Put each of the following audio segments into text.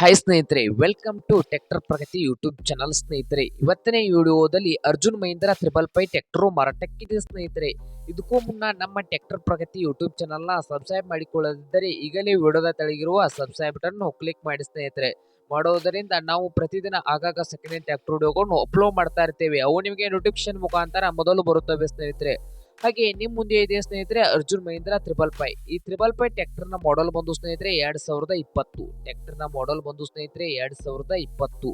Hi ಸ್ನೇಹಿತರೆ welcome to tractor Pragati YouTube channel ಸ್ನೇಹಿತರೆ. ಇವತ್ತನೇ ವಿಡಿಯೋದಲ್ಲಿ Arjun Mahindra triple five tractor ಮಾರಾಟಕ್ಕಿದೆ ಸ್ನೇಹಿತರೆ. ಇದಕ್ಕೂ ಮುನ್ನ ನಮ್ಮ ಟ್ರ್ಯಾಕ್ಟರ್ ಪ್ರಗತಿ ಯೂಟ್ಯೂಬ್ ಚಾನಲ್ನ ಸಬ್ಸ್ಕ್ರೈಬ್ ಮಾಡಿಕೊಳ್ಳದಿದ್ದರೆ ಈಗಲೇ ವಿಡಿಯೋದ ತೆಳಗಿರುವ ಸಬ್ಸ್ಕ್ರೈಬ್ ಬಟನ್ ಕ್ಲಿಕ್ ಮಾಡಿ ಸ್ನೇಹಿತರೆ. ಮಾಡೋದರಿಂದ ನಾವು ಪ್ರತಿದಿನ ಆಗಾಗ ಸೆಕೆಂಡ್ ಹ್ಯಾಂಡ್ ಟ್ರ್ಯಾಕ್ಟರ್ ವಿಡಿಯೋಗಳನ್ನು ಅಪ್ಲೋಡ್ ಮಾಡ್ತಾ ಇರ್ತೇವೆ. ಅವು ನಿಮಗೆ ನೋಟಿಫಿಕೇಶನ್ ಮುಖಾಂತರ ಮೊದಲು ಬರುತ್ತವೆ ಸ್ನೇಹಿತರೆ. ಹಾಗೆ ನಿಮ್ ಮುಂದೆ ಇದೆ ಸ್ನೇಹಿತರೆ ಅರ್ಜುನ್ ಮಹೇಂದ್ರ ತ್ರಿಬಲ್ ಫೈ ಈ ತ್ರಿಬಲ್ ಫೈ ಟ್ರ್ಯಾಕ್ಟರ್ನ ಮಾಡೆಲ್ ಬಂದು ಸ್ನೇಹಿತರೆ ಎರಡ್ ಸಾವಿರದ ಇಪ್ಪತ್ತು. ಟ್ರ್ಯಾಕ್ಟರ್ನ ಮಾಡೆಲ್ ಬಂದು ಸ್ನೇಹಿತರೆ ಎರಡ್ ಸಾವಿರದ ಇಪ್ಪತ್ತು.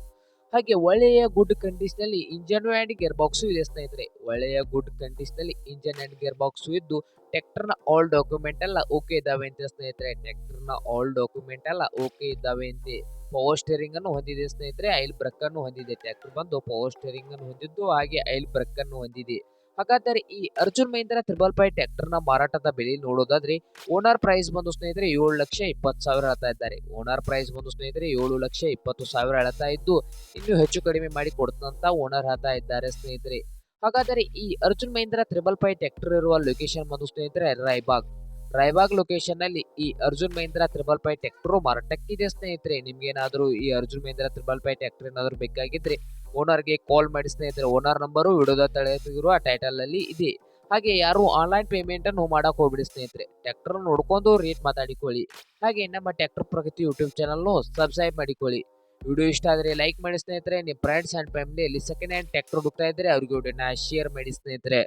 ಹಾಗೆ ಒಳ್ಳೆಯ ಗುಡ್ ಕಂಡೀಷನ್ ಅಲ್ಲಿ ಇಂಜನ್ ಅಂಡ್ ಗೇರ್ ಬಾಕ್ಸ್ ಇದೆ ಸ್ನೇಹಿತರೆ. ಒಳ್ಳೆಯ ಗುಡ್ ಕಂಡೀಷನ್ ಅಲ್ಲಿ ಇಂಜನ್ ಅಂಡ್ ಗೇರ್ ಬಾಕ್ಸ್ ಇದ್ದು ಟ್ರ್ಯಾಕ್ಟರ್ನ ಆಲ್ ಡಾಕ್ಯುಮೆಂಟ್ ಎಲ್ಲ ಓಕೆ ಇದಾವೆ ಅಂತ ಸ್ನೇಹಿತರೆ. ಟ್ರ್ಯಾಕ್ಟರ್ನ ಆಲ್ ಡಾಕ್ಯುಮೆಂಟ್ ಎಲ್ಲ ಓಕೆ ಇದ್ದಾವೆ ಅಂತೆ. ಪವರ್ ಸ್ಟೇರಿಂಗ್ ಅನ್ನು ಹೊಂದಿದೆ ಸ್ನೇಹಿತರೆ ಐಲ್ ಬ್ರಕ್ ಅನ್ನು ಹೊಂದಿದೆ. ಟ್ರ್ಯಾಕ್ಟರ್ ಬಂದು ಪವರ್ ಸ್ಟೇರಿಂಗ್ ಅನ್ನು ಹೊಂದಿದ್ದು ಹಾಗೆ ಐಲ್ ಬ್ರಕ್ ಅನ್ನು ಹೊಂದಿದೆ. ಹಾಗಾದರೆ ಈ ಅರ್ಜುನ್ ಮಹೇಂದ್ರ ತ್ರಿಬಲ್ ಫೈ ಟ್ರ್ಯಾಕ್ಟರ್ನ ಮಾರಾಟದ ಬೆಲೆ ನೋಡೋದಾದ್ರೆ ಓನರ್ ಪ್ರೈಸ್ ಬಂದು ಸ್ನೇಹಿತರೆ ಏಳು ಲಕ್ಷ ಇಪ್ಪತ್ತು ಸಾವಿರ ಹೇಳ್ತಾ ಇದ್ದಾರೆ. ಓನರ್ ಪ್ರೈಸ್ ಬಂದು ಸ್ನೇಹಿತರೆ ಏಳು ಲಕ್ಷ ಇಪ್ಪತ್ತು ಸಾವಿರ ಹೇಳ್ತಾ ಇದ್ದು ಇನ್ನು ಹೆಚ್ಚು ಕಡಿಮೆ ಮಾಡಿ ಕೊಡ್ತಂತ ಓನರ್ ಹೇಳ್ತಾ ಇದ್ದಾರೆ ಸ್ನೇಹಿತರೆ. ಹಾಗಾದರೆ ಈ Arjun Mahindra triple five tractor ಇರುವ ಲೊಕೇಶನ್ ಬಂದು ಸ್ನೇಹಿತರೆ ರಾಯಬಾಗ್ ರಾಯಬಾಗ್ ಲೊಕೇಶನ್ನಲ್ಲಿ ಈ Arjun Mahindra triple five tractor ಮಾರಾಟಕ್ಕಿದೆ ಸ್ನೇಹಿತರೆ. ನಿಮ್ಗೇನಾದರೂ ಈ Arjun Mahindra triple five tractor ಏನಾದರೂ ಬೇಕಾಗಿದ್ರೆ ಓನರ್ಗೆ ಕಾಲ್ ಮಾಡಿ ಸ್ನೇಹಿತರೆ. ಓನರ್ ನಂಬರು ವಿಡಿಯೋದ ತೆಗೆದಿರುವ ಟೈಟಲ್ ಅಲ್ಲಿ ಇದೆ. ಹಾಗೆ ಯಾರು ಆನ್ಲೈನ್ ಪೇಮೆಂಟ್ ಅನ್ನು ಮಾಡಕ್ ಹೋಗ್ಬಿಡಿ ಸ್ನೇಹಿತರೆ. ಟ್ರ್ಯಾಕ್ಟರ್ ನೋಡ್ಕೊಂಡು ರೇಟ್ ಮಾತಾಡಿಕೊಳ್ಳಿ. ಹಾಗೆ ನಮ್ಮ tractor Pragati YouTube channel subscribe ಮಾಡಿಕೊಳ್ಳಿ. ವಿಡಿಯೋ ಇಷ್ಟ ಆದರೆ ಲೈಕ್ ಮಾಡಿ ಸ್ನೇಹಿತರೆ. ನಿಮ್ಮ ಫ್ರೆಂಡ್ಸ್ ಅಂಡ್ ಫ್ಯಾಮಿಲಿಯಲ್ಲಿ ಸೆಕೆಂಡ್ ಹ್ಯಾಂಡ್ ಟ್ರ್ಯಾಕ್ಟರ್ ಹುಡುಕ್ತಾ ಇದ್ದರೆ ಅವ್ರಿಗೆ ವಿಡಿಯೋನ ಶೇರ್ ಮಾಡಿ ಸ್ನೇಹಿತರೆ.